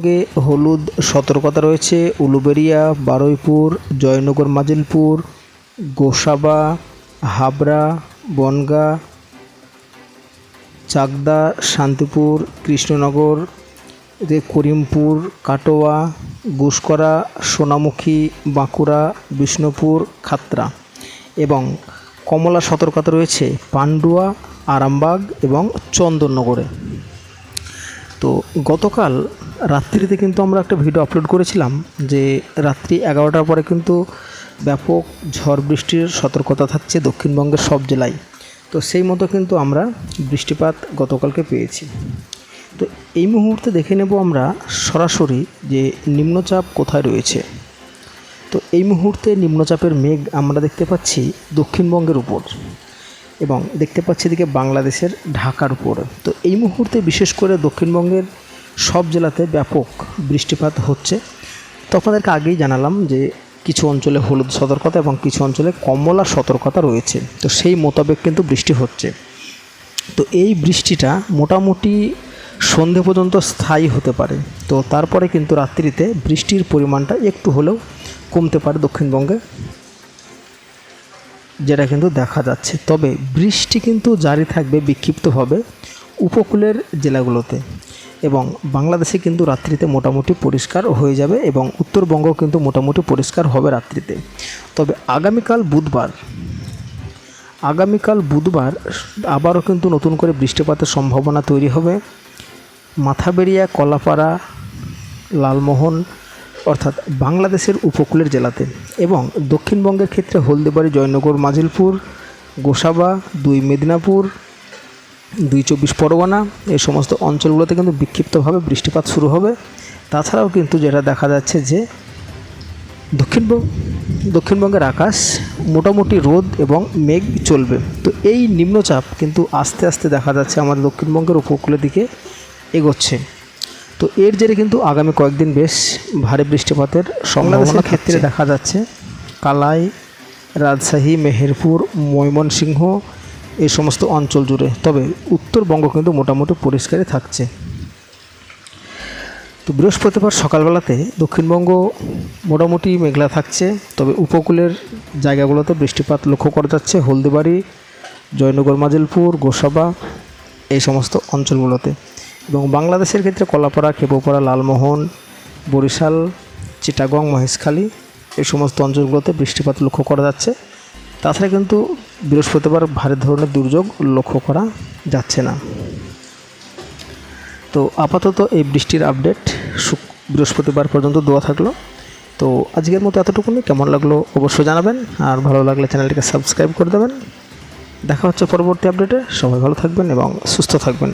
সঙ্গে হলুদ সতর্কতা রয়েছে। উলুবেড়িয়া বারুইপুর, জয়নগর, মাজিলপুর, গোসাবা, হাবড়া, বনগাঁ, চাকদা, শান্তিপুর, কৃষ্ণনগর করিমপুর, কাটোয়া গুসকরা সোনামুখী, বাঁকুড়া, বিষ্ণুপুর খাতড়া এবং কমলা সতর্কতা রয়েছে পান্ডুয়া, আরামবাগ এবং চন্দননগরে। তো গতকাল রাত্রিতে কিন্তু আমরা একটা ভিডিও আপলোড করেছিলাম যে রাত্রি এগারোটার পরে কিন্তু ব্যাপক ঝড় বৃষ্টির সতর্কতা থাকছে দক্ষিণবঙ্গের সব জেলায়। তো সেই মতো কিন্তু আমরা বৃষ্টিপাত গতকালকে পেয়েছি। তো এই মুহূর্তে দেখে নেব আমরা সরাসরি যে নিম্নচাপ কোথায় রয়েছে। তো এই মুহূর্তে নিম্নচাপের মেঘ আমরা দেখতে পাচ্ছি দক্ষিণবঙ্গের উপর এবং দেখতে পাচ্ছি এদিকে বাংলাদেশের ঢাকার উপর। তো এই মুহূর্তে বিশেষ করে দক্ষিণবঙ্গের সব জেলাতে ব্যাপক বৃষ্টিপাত হচ্ছে। তো আপনাদেরকে আগেই জানালাম যে কিছু অঞ্চলে হলুদ সতর্কতা এবং কিছু অঞ্চলে কমলা সতর্কতা রয়েছে। তো সেই মোতাবেক কিন্তু বৃষ্টি হচ্ছে। তো এই বৃষ্টিটা মোটামুটি সন্ধে পর্যন্ত স্থায়ী হতে পারে। তো তারপরে কিন্তু রাত্রিতে বৃষ্টির পরিমাণটা একটু হলেও কমতে পারে দক্ষিণবঙ্গে, যেটা কিন্তু দেখা যাচ্ছে। তবে বৃষ্টি কিন্তু জারি থাকবে বিক্ষিপ্তভাবে উপকূলের জেলাগুলোতে। এবং বাংলাদেশে কিন্তু রাত্রিতে মোটামুটি পরিষ্কার হয়ে যাবে এবং উত্তরবঙ্গ কিন্তু মোটামুটি পরিষ্কার হবে রাত্রিতে। তবে আগামীকাল বুধবার আগামীকাল বুধবার আবারও কিন্তু নতুন করে বৃষ্টিপাতের সম্ভাবনা তৈরি হবে। মাথাবেরিয়া কলাপাড়া, লালমোহন অর্থাৎ বাংলাদেশের উপকূলের জেলাতে এবং দক্ষিণবঙ্গের ক্ষেত্রে হলদিবাড়ি, জয়নগর, মাজিলপুর, গোসাবা, দুই মেদিনীপুর দুই চব্বিশ পরগনা এই সমস্ত অঞ্চলগুলোতে কিন্তু বিক্ষিপ্তভাবে বৃষ্টিপাত শুরু হবে। তাছাড়াও কিন্তু যেটা দেখা যাচ্ছে যে দক্ষিণবঙ্গ দক্ষিণবঙ্গের আকাশ মোটামুটি রোদ এবং মেঘ চলবে। তো এই নিম্নচাপ কিন্তু আস্তে আস্তে দেখা যাচ্ছে আমাদের দক্ষিণবঙ্গের উপকূলের দিকে এগোচ্ছে। তো এর জেরে কিন্তু আগামী কয়েকদিন বেশ ভারী বৃষ্টিপাতের সম্ভাবনা ক্ষেত্রে দেখা যাচ্ছে। কালাই রাজশাহী মেহেরপুর ময়মনসিংহ এই সমস্ত অঞ্চল জুড়ে। তবে উত্তরবঙ্গ কিন্তু মোটামুটি পরিষ্কারই থাকছে। তো বৃহস্পতিবার সকালবেলাতে দক্ষিণবঙ্গ মোটামুটি মেঘলা থাকছে, তবে উপকূলের জায়গাগুলোতে বৃষ্টিপাত লক্ষ্য করা যাচ্ছে। হলদিবাড়ি, জয়নগর, মাজিলপুর, গোসাবা, এই সমস্ত অঞ্চলগুলোতে। এবং বাংলাদেশের ক্ষেত্রে কলাপাড়া, খেপুপাড়া, লালমোহন, বরিশাল, চিটাগং, মহেশখালী, এই সমস্ত অঞ্চলগুলোতে বৃষ্টিপাত লক্ষ্য করা যাচ্ছে। তাছাড়া কিন্তু বৃহস্পতিবার ভারী ধরনের দুর্যোগ লক্ষ্য করা যাচ্ছে না। তো আপাতত এই বৃষ্টির আপডেট বৃহস্পতিবার পর্যন্ত দেওয়া থাকল। তো আজকের মতো এতটুকুনি। কেমন লাগল অবশ্যই জানাবেন। আর ভালো লাগলে চ্যানেলটিকে সাবস্ক্রাইব করে দেবেন। দেখা হচ্ছে পরবর্তী আপডেটে। সবাই ভালো থাকবেন এবং সুস্থ থাকবেন।